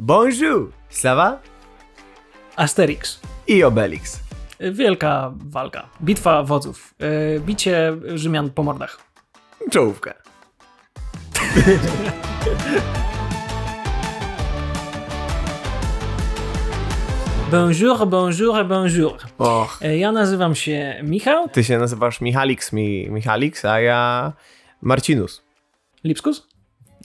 Bonjour! Ça va? Asterix. I Obelix. Wielka walka. Bitwa wodzów. Yy, bicie Rzymian po mordach. Czołówka. Bonjour, bonjour, bonjour. Och, Yy, Ja nazywam się Michał ty się nazywasz Michalix, mi, Michalix, a ja Marcinus. Lipskus.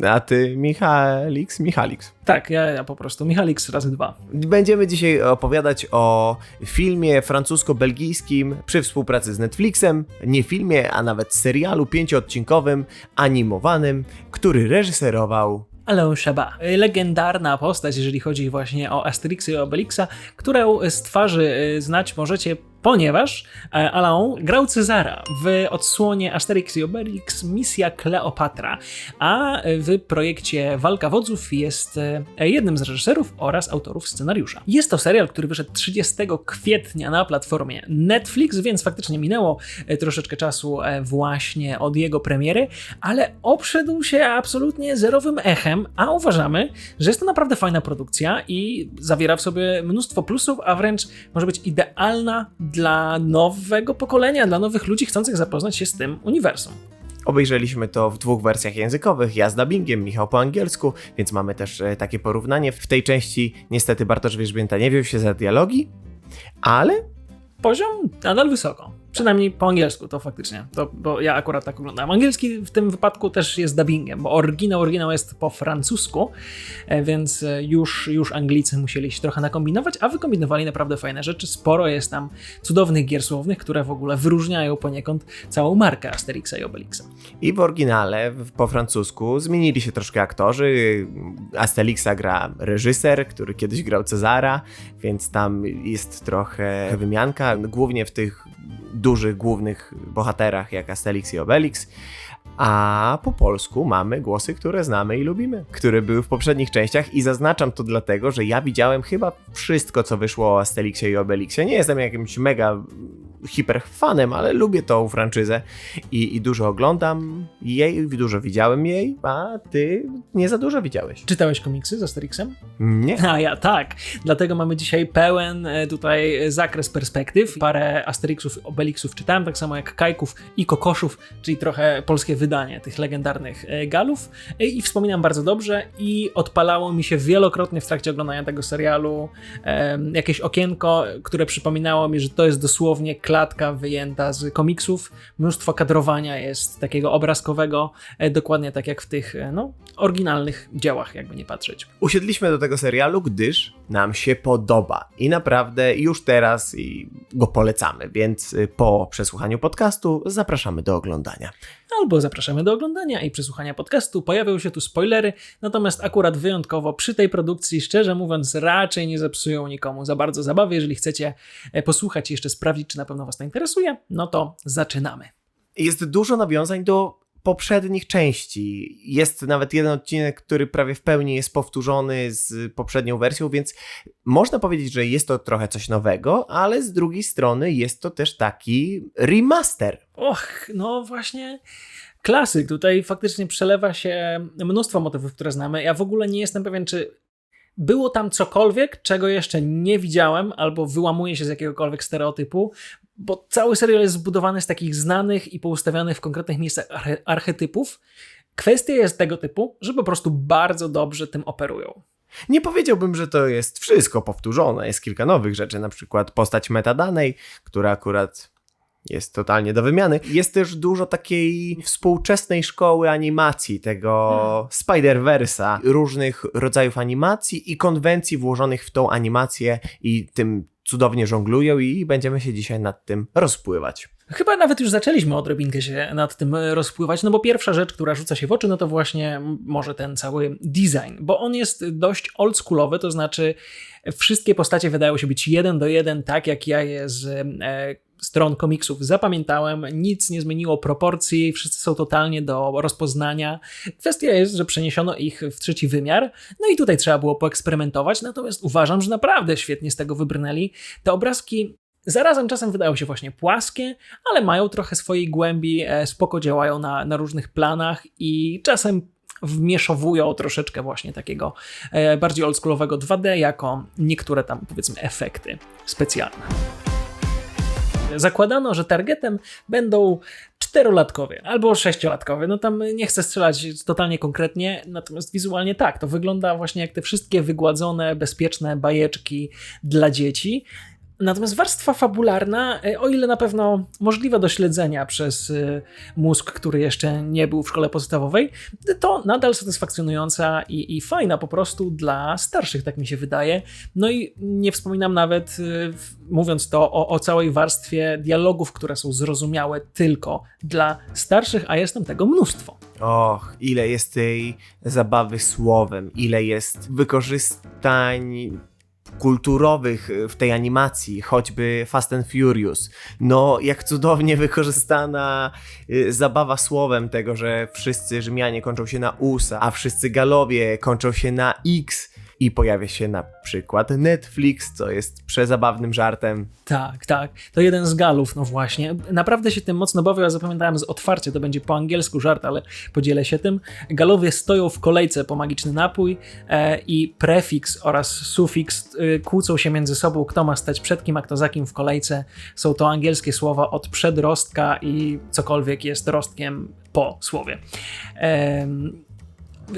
A ty Michalix, Michalix. Tak, ja, ja po prostu. Michalix razy dwa. Będziemy dzisiaj opowiadać o filmie francusko-belgijskim przy współpracy z Netflixem. Nie filmie, a nawet serialu pięcioodcinkowym, animowanym, który reżyserował Alain Chabat. Legendarna postać, jeżeli chodzi właśnie o Asterixa i Obelixa, którą z twarzy yy, znać możecie, ponieważ e, Alain grał Cezara w odsłonie Asterix i Obelix Misja Kleopatra, a w projekcie Walka Wodzów jest e, jednym z reżyserów oraz autorów scenariusza. Jest to serial, który wyszedł 30 kwietnia na platformie Netflix, więc faktycznie minęło e, troszeczkę czasu właśnie od jego premiery, ale obszedł się absolutnie zerowym echem, a uważamy, że jest to naprawdę fajna produkcja i zawiera w sobie mnóstwo plusów, a wręcz może być idealna dla nowego pokolenia, dla nowych ludzi chcących zapoznać się z tym uniwersum. Obejrzeliśmy to w dwóch wersjach językowych, ja z dubbingiem, Michał po angielsku, więc mamy też e, takie porównanie. W tej części niestety Bartosz Wierzbięta nie wziął się za dialogi, ale Poziom nadal wysoko. Przynajmniej po angielsku to faktycznie, to, bo ja akurat tak oglądam. Angielski w tym wypadku też jest dubbingiem, bo oryginał, oryginał jest po francusku, e, więc e, już, już Anglicy musieli się trochę nakombinować, a wykombinowali naprawdę fajne rzeczy. Sporo jest tam cudownych gier słownych, które w ogóle wyróżniają poniekąd całą markę Asterixa i Obelixa. i w oryginale po francusku zmienili się troszkę aktorzy. Astelixa gra reżyser, który kiedyś grał Cezara, więc tam jest trochę wymianka, głównie w tych dużych, głównych bohaterach jak Asterix i Obelix. A po polsku mamy głosy, które znamy i lubimy, które były w poprzednich częściach i zaznaczam to dlatego, że ja widziałem chyba wszystko, co wyszło o Asterixie i Obelixie. Nie jestem jakimś mega hiperfanem, ale lubię tą franczyzę i, i dużo oglądam jej, dużo widziałem jej, a ty nie za dużo widziałeś. Czytałeś komiksy z Asterixem? Nie. A ja tak. Dlatego mamy dzisiaj pełen e, tutaj zakres perspektyw. Parę Asterixów, Obelixów czytałem, tak samo jak Kajków i Kokoszów, czyli trochę polskie wydanie tych legendarnych e, galów. E, I wspominam bardzo dobrze i odpalało mi się wielokrotnie w trakcie oglądania tego serialu jakieś okienko, które przypominało mi, że to jest dosłownie klatka wyjęta z komiksów. Mnóstwo kadrowania jest takiego obrazkowego, e, dokładnie tak jak w tych e, no, oryginalnych dziełach, jakby nie patrzeć. Usiedliśmy do tego serialu, gdyż nam się podoba i naprawdę już teraz i go polecamy, więc y, po przesłuchaniu podcastu zapraszamy do oglądania. albo zapraszamy do oglądania i przesłuchania podcastu. Pojawią się tu spoilery, natomiast akurat wyjątkowo przy tej produkcji, szczerze mówiąc, raczej nie zepsują nikomu za bardzo zabawy. Jeżeli chcecie e, posłuchać i jeszcze sprawdzić, czy na pewno Was to interesuje, no to zaczynamy. Jest dużo nawiązań do poprzednich części. Jest nawet jeden odcinek, który prawie w pełni jest powtórzony z poprzednią wersją, więc można powiedzieć, że jest to trochę coś nowego, ale z drugiej strony jest to też taki remaster. Och, no właśnie. Klasyk. Tutaj faktycznie przelewa się mnóstwo motywów, które znamy. Ja w ogóle nie jestem pewien, czy było tam cokolwiek, czego jeszcze nie widziałem, albo wyłamuje się z jakiegokolwiek stereotypu, bo cały serial jest zbudowany z takich znanych i poustawionych w konkretnych miejscach arche- archetypów. Kwestia jest tego typu, że po prostu bardzo dobrze tym operują. Nie powiedziałbym, że to jest wszystko powtórzone. Jest kilka nowych rzeczy, na przykład postać metadanej, która akurat jest totalnie do wymiany. Jest też dużo takiej współczesnej szkoły animacji, tego Spider-Versa, różnych rodzajów animacji i konwencji włożonych w tą animację i tym cudownie żonglują i będziemy się dzisiaj nad tym rozpływać. Chyba nawet już zaczęliśmy odrobinkę się nad tym e, rozpływać, no bo pierwsza rzecz, która rzuca się w oczy, no to właśnie może ten cały design, bo on jest dość oldschoolowy, to znaczy wszystkie postacie wydają się być jeden do jeden, tak jak ja je z e, stron komiksów zapamiętałem, nic nie zmieniło proporcji, wszyscy są totalnie do rozpoznania. Kwestia jest, że przeniesiono ich w trzeci wymiar, no i tutaj trzeba było poeksperymentować, natomiast uważam, że naprawdę świetnie z tego wybrnęli. Te obrazki Zarazem czasem wydają się właśnie płaskie, ale mają trochę swojej głębi, e, spoko działają na, na różnych planach i czasem wmieszowują troszeczkę właśnie takiego e, bardziej oldschoolowego 2D jako niektóre tam powiedzmy efekty specjalne. Zakładano, że targetem będą czterolatkowie albo sześciolatkowie. No tam nie chcę strzelać totalnie konkretnie, natomiast wizualnie tak. To wygląda właśnie jak te wszystkie wygładzone, bezpieczne bajeczki dla dzieci. Natomiast warstwa fabularna, e, o ile na pewno możliwa do śledzenia przez e, mózg, który jeszcze nie był w szkole podstawowej, to nadal satysfakcjonująca i, i fajna po prostu dla starszych, tak mi się wydaje. No i nie wspominam nawet, e, mówiąc to, o, o całej warstwie dialogów, które są zrozumiałe tylko dla starszych, a jest tam tego mnóstwo. Och, ile jest tej zabawy słowem, ile jest wykorzystań kulturowych y, w tej animacji, choćby Fast and Furious. No, jak cudownie wykorzystana y, zabawa słowem tego, że wszyscy Rzymianie kończą się na USA, a wszyscy Galowie kończą się na X i pojawia się na przykład Netflix, co jest przezabawnym żartem. Tak, tak. To jeden z galów, no właśnie. Naprawdę się tym mocno bawię, ja zapamiętałem z otwarcie, to będzie po angielsku żart, ale podzielę się tym. Galowie stoją w kolejce po magiczny napój e, i prefiks oraz sufiks e, kłócą się między sobą, kto ma stać przed kim, a kto za kim w kolejce. Są to angielskie słowa od przedrostka i cokolwiek jest rostkiem po słowie. Em,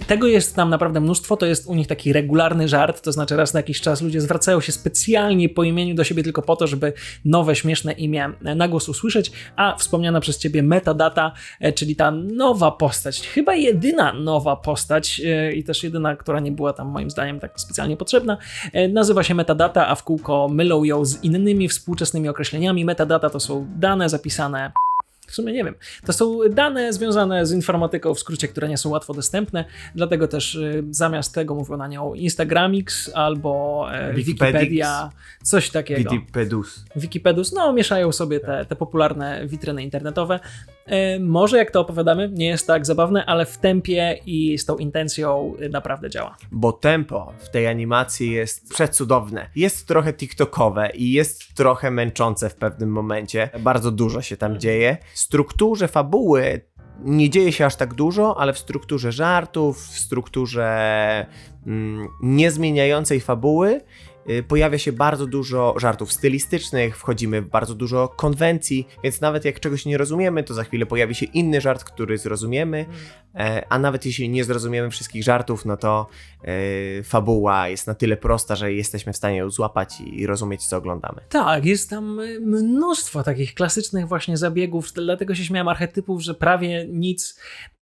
tego jest tam naprawdę mnóstwo, to jest u nich taki regularny żart, to znaczy raz na jakiś czas ludzie zwracają się specjalnie po imieniu do siebie tylko po to, żeby nowe, śmieszne imię na głos usłyszeć, a wspomniana przez ciebie metadata, e, czyli ta nowa postać, chyba jedyna nowa postać e, i też jedyna, która nie była tam moim zdaniem tak specjalnie potrzebna, e, nazywa się metadata, a w kółko mylą ją z innymi współczesnymi określeniami. Metadata to są dane zapisane w sumie nie wiem. To są dane związane z informatyką, w skrócie, które nie są łatwo dostępne, dlatego też y, zamiast tego mówią na nią Instagramix albo e. Wikipedia, coś takiego. Wikipedus. Wikipedus, no mieszają sobie te, te popularne witryny internetowe. E, może jak to opowiadamy, nie jest tak zabawne, ale w tempie i z tą intencją y, naprawdę działa. bo tempo w tej animacji jest przecudowne. Jest trochę TikTokowe i jest trochę męczące w pewnym momencie. Bardzo dużo się tam dzieje. W strukturze fabuły nie dzieje się aż tak dużo, ale w strukturze żartów, w strukturze mm, niezmieniającej fabuły pojawia się bardzo dużo żartów stylistycznych, wchodzimy w bardzo dużo konwencji, więc nawet jak czegoś nie rozumiemy, to za chwilę pojawi się inny żart, który zrozumiemy, e, a nawet jeśli nie zrozumiemy wszystkich żartów, no to e, fabuła jest na tyle prosta, że jesteśmy w stanie ją złapać i, i rozumieć, co oglądamy. Tak, jest tam y, mnóstwo takich klasycznych właśnie zabiegów, dlatego się śmiałem archetypów, że prawie nic,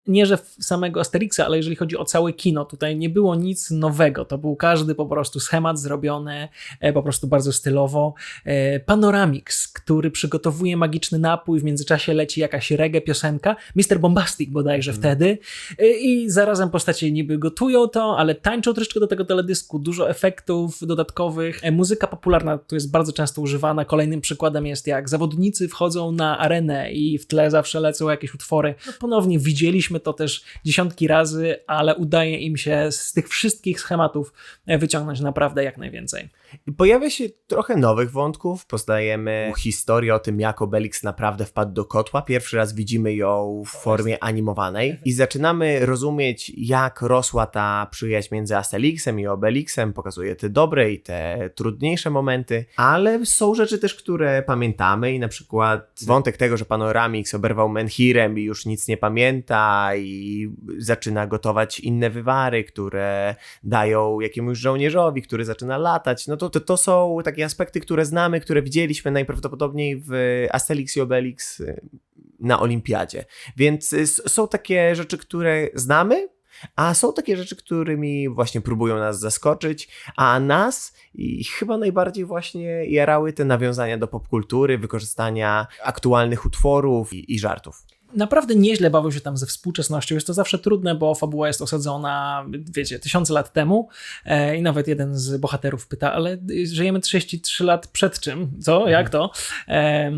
nie że samego Asterixa, ale jeżeli chodzi o całe kino, tutaj nie było nic nowego, to był każdy po prostu schemat zrobiony, e, po prostu bardzo stylowo. E, Panoramix, który przygotowuje magiczny napój, w międzyczasie leci jakaś reggae piosenka, Mr. Bombastic bodajże wtedy E, i zarazem postacie niby gotują to, ale tańczą troszeczkę do tego teledysku, dużo efektów dodatkowych. Muzyka popularna tu jest bardzo często używana. Kolejnym przykładem jest jak zawodnicy wchodzą na arenę i w tle zawsze lecą jakieś utwory. No ponownie widzieliśmy to też dziesiątki razy, ale udaje im się z tych wszystkich schematów e, wyciągnąć naprawdę jak najwięcej. Pojawia się trochę nowych wątków. Poznajemy historię o tym, jak Obelix naprawdę wpadł do kotła. Pierwszy raz widzimy ją w formie animowanej i zaczynamy rozumieć, jak rosła ta przyjaźń między Asterixem i Obelixem. Pokazuje te dobre i te trudniejsze momenty, ale są rzeczy też, które pamiętamy i na przykład wątek tego, że Panoramix oberwał Menhirem i już nic nie pamięta i zaczyna gotować inne wywary, które dają jakiemuś żołnierzowi, który zaczyna latać. No to, to, to są takie aspekty, które znamy, które widzieliśmy najprawdopodobniej w Asterix i Obelix y, na Olimpiadzie. Więc y, są takie rzeczy, które znamy, a są takie rzeczy, którymi właśnie próbują nas zaskoczyć, a nas i chyba najbardziej właśnie jarały te nawiązania do popkultury, wykorzystania aktualnych utworów i, i żartów. Naprawdę nieźle bawił się tam ze współczesnością. Jest to zawsze trudne, bo fabuła jest osadzona, wiecie, tysiące lat temu e, i nawet jeden z bohaterów pyta, ale żyjemy 33 lat przed czym? Co? Jak to? E,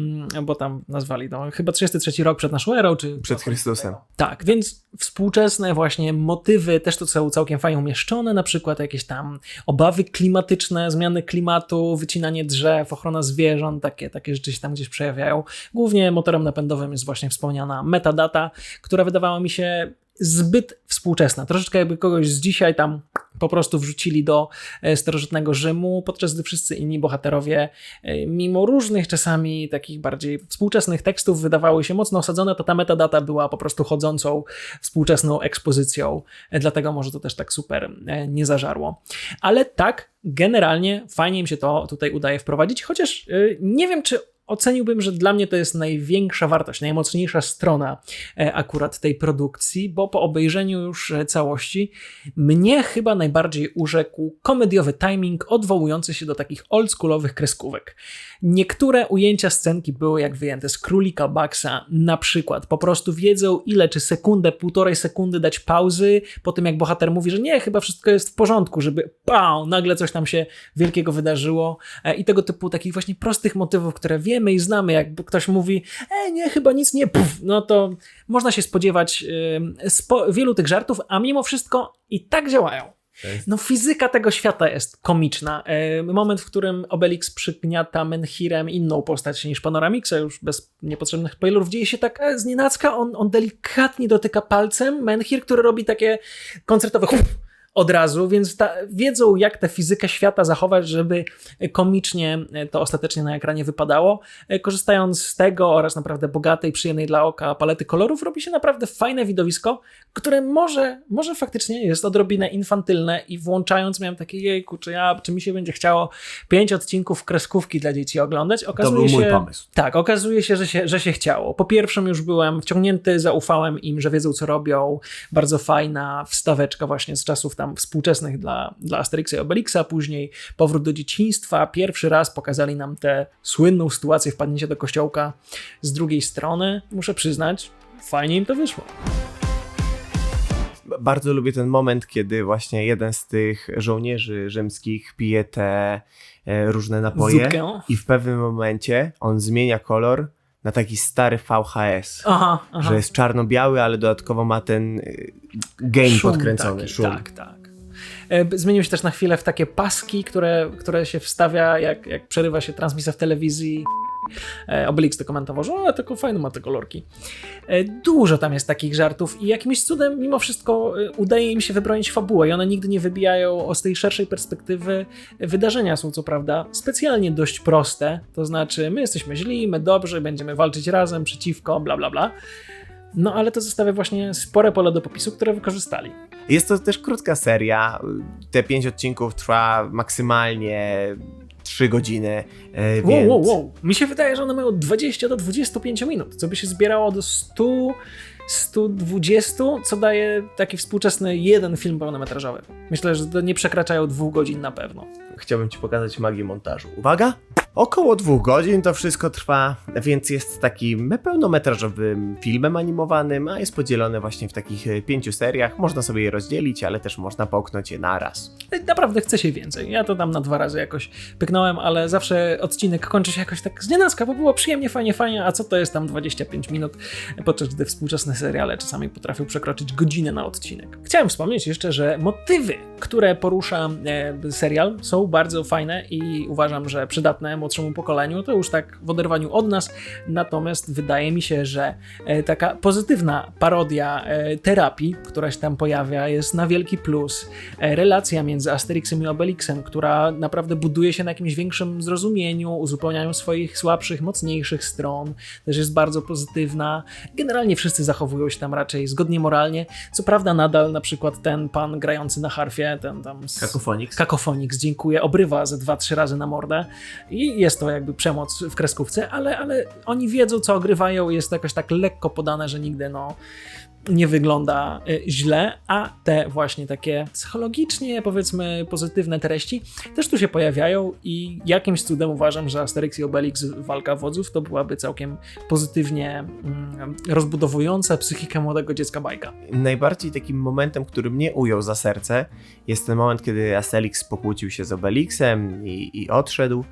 bo tam nazwali to chyba 33 rok przed naszą erą, czy... Przed Chrystusem. Tak, więc współczesne właśnie motywy też to są całkiem fajnie umieszczone, na przykład jakieś tam obawy klimatyczne, zmiany klimatu, wycinanie drzew, ochrona zwierząt, takie, takie rzeczy się tam gdzieś przejawiają. Głównie motorem napędowym jest właśnie wspomniana metadata, która wydawała mi się zbyt współczesna. Troszeczkę jakby kogoś z dzisiaj tam po prostu wrzucili do e, starożytnego Rzymu, podczas gdy wszyscy inni bohaterowie, e, mimo różnych czasami takich bardziej współczesnych tekstów, wydawały się mocno osadzone, to ta metadata była po prostu chodzącą współczesną ekspozycją. E, Dlatego może to też tak super nie zażarło. Ale tak, generalnie fajnie im się to tutaj udaje wprowadzić, chociaż nie wiem, czy oceniłbym, że dla mnie to jest największa wartość, najmocniejsza strona e, akurat tej produkcji, bo po obejrzeniu już e, całości mnie chyba najbardziej urzekł komediowy timing odwołujący się do takich oldschoolowych kreskówek. Niektóre ujęcia scenki były jak wyjęte z Królika Baxa, na przykład po prostu wiedzą ile, czy sekundę, półtorej sekundy dać pauzy po tym jak bohater mówi, że nie, chyba wszystko jest w porządku, żeby pał, nagle coś tam się wielkiego wydarzyło e, i tego typu takich właśnie prostych motywów, które wiemy i znamy, jak ktoś mówi, e nie, chyba nic nie, puf, no to można się spodziewać e, spo, wielu tych żartów, a mimo wszystko i tak działają. No fizyka tego świata jest komiczna. E, Moment, w którym Obelix przygniata Menhirem inną postać niż Panoramixa, już bez niepotrzebnych spoilerów, dzieje się tak znienacka, on, on delikatnie dotyka palcem Menhir, który robi takie koncertowe od razu, więc ta, wiedzą, jak tę fizykę świata zachować, żeby komicznie to ostatecznie na ekranie wypadało. E, Korzystając z tego oraz naprawdę bogatej, przyjemnej dla oka palety kolorów, robi się naprawdę fajne widowisko, które może, może faktycznie jest odrobinę infantylne i włączając miałem takie jejku, czy ja, czy mi się będzie chciało pięć odcinków kreskówki dla dzieci oglądać. To Okazuje był mój się, pomysł. tak, okazuje się że, się, że się chciało. Po pierwszym już byłem wciągnięty, zaufałem im, że wiedzą, co robią. Bardzo fajna wstaweczka właśnie z czasów tam współczesnych dla, dla Asterixa i Obelixa. Później powrót do dzieciństwa. Pierwszy raz pokazali nam tę słynną sytuację wpadnięcia do kościołka z drugiej strony. Muszę przyznać, fajnie im to wyszło. Bardzo lubię ten moment, kiedy właśnie jeden z tych żołnierzy rzymskich pije te e, różne napoje Zupkę. i w pewnym momencie on zmienia kolor na taki stary VHS. Aha, aha. Że jest czarno-biały, ale dodatkowo ma ten y, gain Szum podkręcony. taki, szum. Tak, tak. E, Zmienił się też na chwilę w takie paski, które, które się wstawia, jak, jak przerywa się transmisja w telewizji. E, Obelix to komentował, że o, tylko fajne ma te kolorki. E, Dużo tam jest takich żartów i jakimś cudem mimo wszystko udaje im się wybronić fabułę i one nigdy nie wybijają z tej szerszej perspektywy. Wydarzenia są co prawda specjalnie dość proste, to znaczy my jesteśmy źli, my dobrzy, będziemy walczyć razem przeciwko, bla bla bla. No ale to zostawia właśnie spore pole do popisu, które wykorzystali. Jest to też krótka seria. Te pięć odcinków trwa maksymalnie 3 godziny. e, Wow, więc... wow, wow. Mi się wydaje, że one mają 20 do 25 minut, co by się zbierało do 100, 120, co daje taki współczesny jeden film pełnometrażowy. Myślę, że nie przekraczają dwóch godzin na pewno. Chciałbym Ci pokazać magię montażu. Uwaga! Około dwóch godzin to wszystko trwa, więc jest takim pełnometrażowym filmem animowanym, a jest podzielone właśnie w takich e, pięciu seriach. Można sobie je rozdzielić, ale też można połknąć je naraz. Naprawdę chce się więcej. Ja to tam na dwa razy jakoś pyknąłem, ale zawsze odcinek kończy się jakoś tak znienacka, bo było przyjemnie, fajnie, fajnie, a co to jest tam 25 minut, podczas gdy współczesne seriale czasami potrafią przekroczyć godzinę na odcinek. Chciałem wspomnieć jeszcze, że motywy, które porusza e, serial są bardzo fajne i uważam, że przydatne młodszemu pokoleniu, to już tak w oderwaniu od nas, natomiast wydaje mi się, że e, taka pozytywna parodia e, terapii, która się tam pojawia, jest na wielki plus. E, Relacja między Asterixem i Obelixem, która naprawdę buduje się na jakimś większym zrozumieniu, uzupełnianiu swoich słabszych, mocniejszych stron, też jest bardzo pozytywna. Generalnie wszyscy zachowują się tam raczej zgodnie moralnie. Co prawda nadal na przykład ten pan grający na harfie, ten tam z... Kakofonix. Kakofonix, dziękuję, obrywa ze dwa, trzy razy na mordę i jest to jakby przemoc w kreskówce, ale, ale oni wiedzą, co ogrywają jest to jakoś tak lekko podane, że nigdy no nie wygląda y, źle, a te właśnie takie psychologicznie, powiedzmy, pozytywne treści też tu się pojawiają i jakimś cudem uważam, że Asterix i Obelix Walka Wodzów to byłaby całkiem pozytywnie mm, rozbudowująca psychikę młodego dziecka bajka. Najbardziej takim momentem, który mnie ujął za serce, jest ten moment, kiedy Asterix pokłócił się z Obelixem i, i odszedł.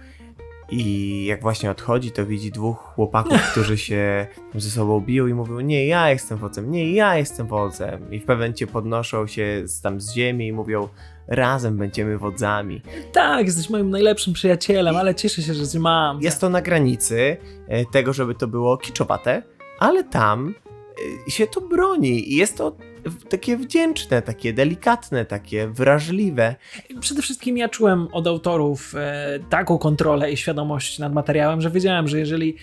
I jak właśnie odchodzi, to widzi dwóch chłopaków, którzy się ze sobą biją i mówią: Nie, ja jestem wodzem, nie, ja jestem wodzem. I w pewnym momencie podnoszą się z, tam z ziemi i mówią: Razem będziemy wodzami. Tak, jesteś moim najlepszym przyjacielem, ale cieszę się, że cię mam. Jest to na granicy e, tego, żeby to było kiczowate, ale tam y, się to broni i jest to takie wdzięczne, takie delikatne, takie wrażliwe. Przede wszystkim ja czułem od autorów e, taką kontrolę i świadomość nad materiałem, że wiedziałem, że jeżeli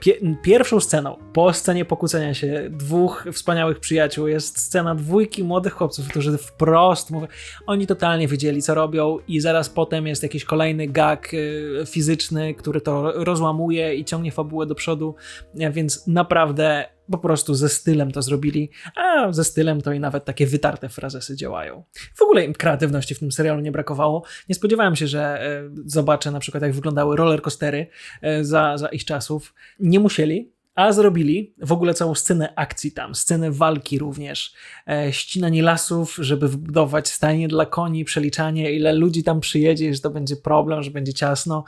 pie- pierwszą sceną po scenie pokłócenia się dwóch wspaniałych przyjaciół jest scena dwójki młodych chłopców, którzy wprost mówią, oni totalnie wiedzieli co robią i zaraz potem jest jakiś kolejny gag e, fizyczny, który to rozłamuje i ciągnie fabułę do przodu, e, więc naprawdę po prostu ze stylem to zrobili, a ze stylem to i nawet takie wytarte frazesy działają. W ogóle im kreatywności w tym serialu nie brakowało. Nie spodziewałem się, że e, zobaczę na przykład jak wyglądały rollercoastery e, za, za ich czasów. Nie musieli, a zrobili w ogóle całą scenę akcji tam, scenę walki również, e, ścinanie lasów, żeby wbudować stajnie dla koni, przeliczanie ile ludzi tam przyjedzie, że to będzie problem, że będzie ciasno,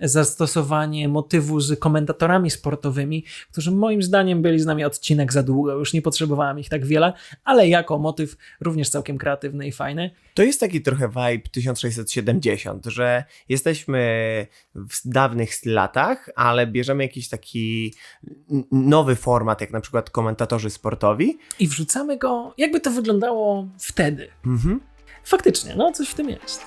zastosowanie motywu z komentatorami sportowymi, którzy moim zdaniem byli z nami odcinek za długo, już nie potrzebowałem ich tak wiele, ale jako motyw również całkiem kreatywny i fajny. To jest taki trochę vibe 1670, że jesteśmy w dawnych latach, ale bierzemy jakiś taki nowy format, jak na przykład komentatorzy sportowi. I wrzucamy go, jakby to wyglądało wtedy. Mhm. Faktycznie, no coś w tym jest.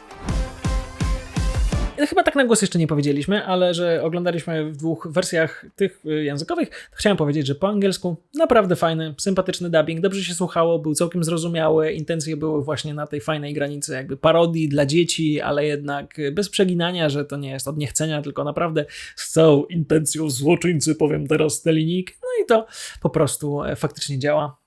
Chyba tak na głos jeszcze nie powiedzieliśmy, ale że oglądaliśmy w dwóch wersjach tych y, językowych, chciałem powiedzieć, że po angielsku naprawdę fajny, sympatyczny dubbing, dobrze się słuchało, był całkiem zrozumiały, intencje były właśnie na tej fajnej granicy jakby parodii dla dzieci, ale jednak bez przeginania, że to nie jest od niechcenia, tylko naprawdę z całą intencją złoczyńcy, powiem teraz te linijki, no i to po prostu e, faktycznie działa.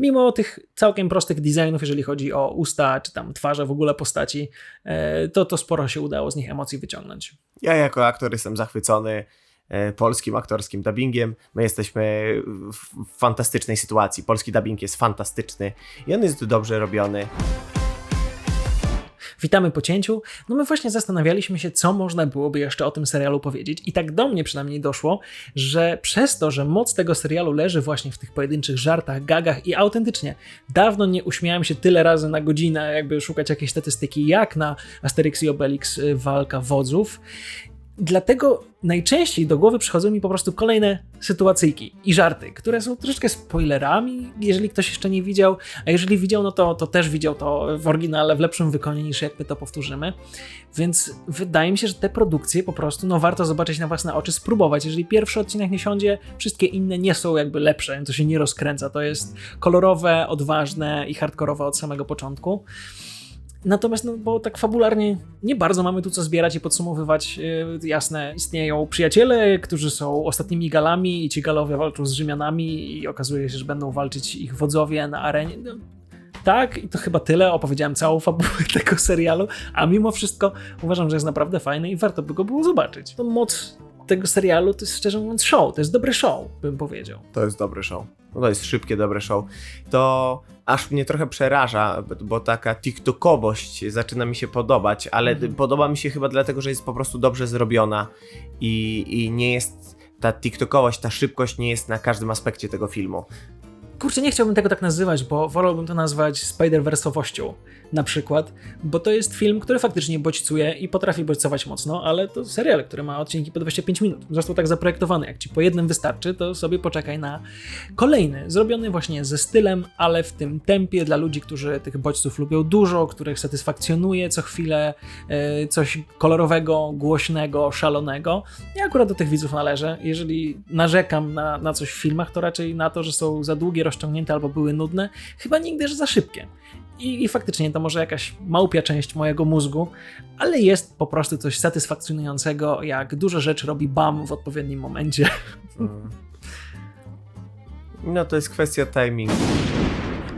Mimo tych całkiem prostych designów, jeżeli chodzi o usta, czy tam twarze w ogóle postaci, e, to, to sporo się udało z nich emocji wyciągnąć. Ja jako aktor jestem zachwycony e, polskim aktorskim dubbingiem. My jesteśmy w w fantastycznej sytuacji. Polski dubbing jest fantastyczny i on jest dobrze robiony. Witamy po cięciu. No my właśnie zastanawialiśmy się, co można byłoby jeszcze o tym serialu powiedzieć i tak do mnie przynajmniej doszło, że przez to, że moc tego serialu leży właśnie w tych pojedynczych żartach, gagach i autentycznie dawno nie uśmiałem się tyle razy na godzinę, jakby szukać jakiejś statystyki, jak na Asterix i Obelix y, walka wodzów. Dlatego najczęściej do głowy przychodzą mi po prostu kolejne sytuacyjki i żarty, które są troszeczkę spoilerami, jeżeli ktoś jeszcze nie widział, a jeżeli widział, no to, to też widział to w oryginale w lepszym wykonaniu niż jak my to powtórzymy. Więc wydaje mi się, że te produkcje po prostu no, warto zobaczyć na własne oczy, spróbować. Jeżeli pierwszy odcinek nie siądzie, wszystkie inne nie są jakby lepsze, to się nie rozkręca. To jest kolorowe, odważne i hardkorowe od samego początku. Natomiast, no, bo tak fabularnie nie bardzo mamy tu co zbierać i podsumowywać. Yy, jasne, istnieją przyjaciele, którzy są ostatnimi galami i ci galowie walczą z Rzymianami i okazuje się, że będą walczyć ich wodzowie na arenie. No, tak, i to chyba tyle. Opowiedziałem całą fabułę tego serialu, a mimo wszystko uważam, że jest naprawdę fajny i warto by go było zobaczyć. To moc tego serialu to jest szczerze mówiąc show, to jest dobry show, bym powiedział. To jest dobry show. No to jest szybkie, dobre show. To aż mnie trochę przeraża, bo- bo taka TikTokowość zaczyna mi się podobać, ale Mhm. podoba mi się chyba dlatego, że jest po prostu dobrze zrobiona i, i nie jest ta TikTokowość, ta szybkość nie jest na każdym aspekcie tego filmu. Kurczę, nie chciałbym tego tak nazywać, bo wolałbym to nazwać Spider-Verse'owością na przykład, bo to jest film, który faktycznie bodźcuje i potrafi bodźcować mocno, ale to serial, który ma odcinki po 25 minut. Został tak zaprojektowany, jak ci po jednym wystarczy, to sobie poczekaj na kolejny, zrobiony właśnie ze stylem, ale w tym tempie dla ludzi, którzy tych bodźców lubią dużo, których satysfakcjonuje co chwilę e, coś kolorowego, głośnego, szalonego. Ja akurat do tych widzów należę. Jeżeli narzekam na, na coś w filmach, to raczej na to, że są za długie, rozciągnięte albo były nudne, chyba nigdy, za szybkie. I, I faktycznie to może jakaś małpia część mojego mózgu, ale jest po prostu coś satysfakcjonującego, jak dużo rzeczy robi BAM w odpowiednim momencie. Mm. No to jest kwestia timingu.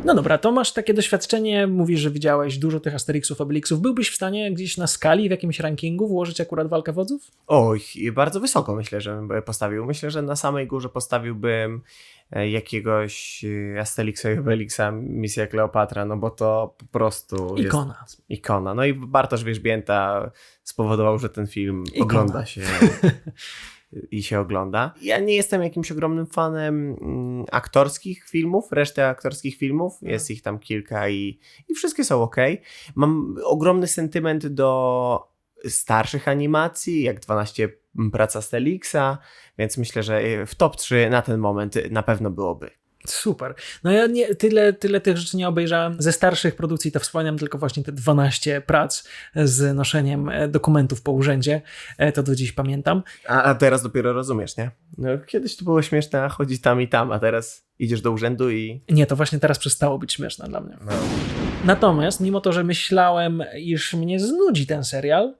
No dobra, to masz takie doświadczenie, mówisz, że widziałeś dużo tych Asterixów, Obelixów. Byłbyś w stanie gdzieś na skali, w jakimś rankingu włożyć akurat walkę wodzów? Oj, bardzo wysoko myślę, że bym postawił. Myślę, że na samej górze postawiłbym jakiegoś e, Asterixa i Obelixa Misja Kleopatra, no bo to po prostu Ikona. ikona. No i Bartosz Wierzbięta spowodował, że ten film Ikona. ogląda się i się ogląda. Ja nie jestem jakimś ogromnym fanem mm, aktorskich filmów, reszty aktorskich filmów, jest ich tam kilka i, i wszystkie są ok. Mam ogromny sentyment do starszych animacji, jak 12 praca Stelixa, więc myślę, że w top 3 na ten moment na pewno byłoby. Super. No ja nie, tyle, tyle tych rzeczy nie obejrzałem. Ze starszych produkcji to wspomniałem tylko właśnie te 12 prac z noszeniem e, dokumentów po urzędzie. E, To do dziś pamiętam. A, a teraz dopiero rozumiesz, nie? No, kiedyś to było śmieszne, a chodzi tam i tam, a teraz idziesz do urzędu i... Nie, to właśnie teraz przestało być śmieszne dla mnie. No. Natomiast, mimo to, że myślałem, iż mnie znudzi ten serial,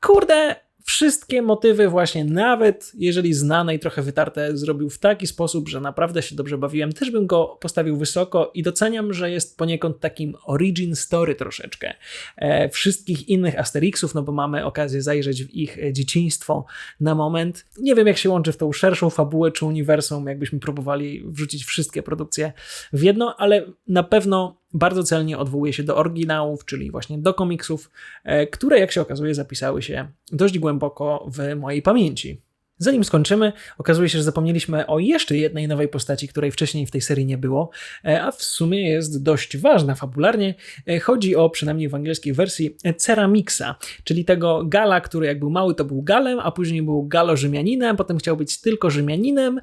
kurde, wszystkie motywy właśnie, nawet jeżeli znane i trochę wytarte, zrobił w taki sposób, że naprawdę się dobrze bawiłem. Też bym go postawił wysoko i doceniam, że jest poniekąd takim origin story troszeczkę e, wszystkich innych Asterixów, no bo mamy okazję zajrzeć w ich dzieciństwo na moment. Nie wiem, jak się łączy w tą szerszą fabułę czy uniwersum, jakbyśmy próbowali wrzucić wszystkie produkcje w jedno, ale na pewno bardzo celnie odwołuje się do oryginałów, czyli właśnie do komiksów, e, które, jak się okazuje, zapisały się dość głęboko w mojej pamięci. Zanim skończymy, okazuje się, że zapomnieliśmy o jeszcze jednej nowej postaci, której wcześniej w tej serii nie było, e, a w sumie jest dość ważna fabularnie. E, Chodzi o, przynajmniej w angielskiej wersji, Ceramixa, czyli tego Gala, który jak był mały, to był Galem, a później był Galo-Rzymianinem, potem chciał być tylko Rzymianinem.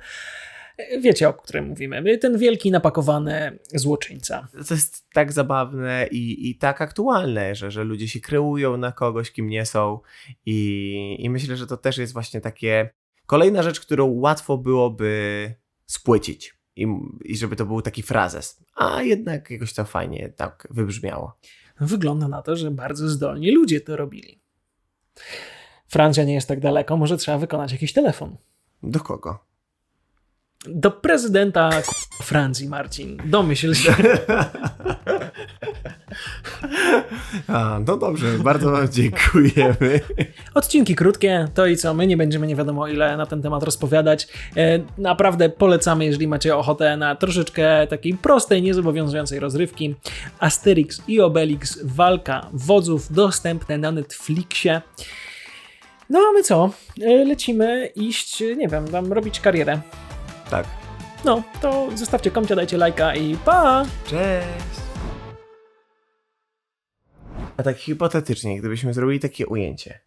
Wiecie, o którym mówimy. Ten wielki, napakowany złoczyńca. To jest tak zabawne i, i tak aktualne, że, że ludzie się kreują na kogoś, kim nie są i, i myślę, że to też jest właśnie takie kolejna rzecz, którą łatwo byłoby spłycić i, i żeby to był taki frazes, a jednak jakoś to fajnie tak wybrzmiało. Wygląda na to, że bardzo zdolni ludzie to robili. Francja nie jest tak daleko, może trzeba wykonać jakiś telefon. Do kogo? Do prezydenta Francji, Marcin. Domyśl się. A, no dobrze, bardzo wam dziękujemy. Odcinki krótkie, to i co, my nie będziemy nie wiadomo ile na ten temat rozpowiadać. E, naprawdę polecamy, jeżeli macie ochotę na troszeczkę takiej prostej, niezobowiązującej rozrywki. Asterix i Obelix, walka wodzów, dostępne na Netflixie. No a my co? E, Lecimy iść, nie wiem, tam robić karierę. Tak. No, to zostawcie komcia, dajcie lajka i pa! Cześć! A tak hipotetycznie, gdybyśmy zrobili takie ujęcie,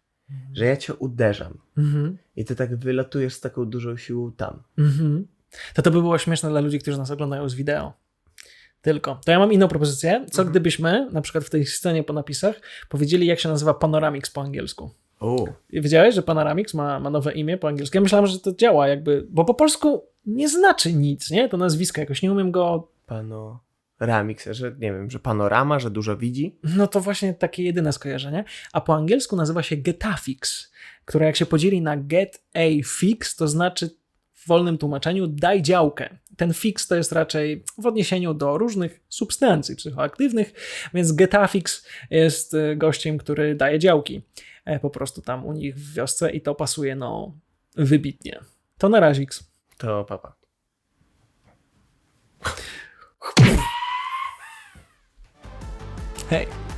że ja cię uderzam Mhm, i ty tak wylatujesz z taką dużą siłą tam. mhm. To to by było śmieszne dla ludzi, którzy nas oglądają z wideo. Tylko. To ja mam inną propozycję. Co Mhm. gdybyśmy, na przykład w tej scenie po napisach, powiedzieli, jak się nazywa Panoramix po angielsku? O, I Wiedziałeś, że Panoramix ma, ma nowe imię po angielsku? Ja myślałem, że to działa jakby, bo po polsku nie znaczy nic, nie? To nazwisko jakoś, nie umiem go... pano... Ramix, że nie wiem, że panorama, że dużo widzi. No to właśnie takie jedyne skojarzenie. A po angielsku nazywa się Getafix, które jak się podzieli na get a fix, to znaczy w wolnym tłumaczeniu daj działkę. Ten fix to jest raczej w odniesieniu do różnych substancji psychoaktywnych, więc Getafix jest e, gościem, który daje działki e, po prostu tam u nich w wiosce i to pasuje no wybitnie. To na razie. To papa. Hej.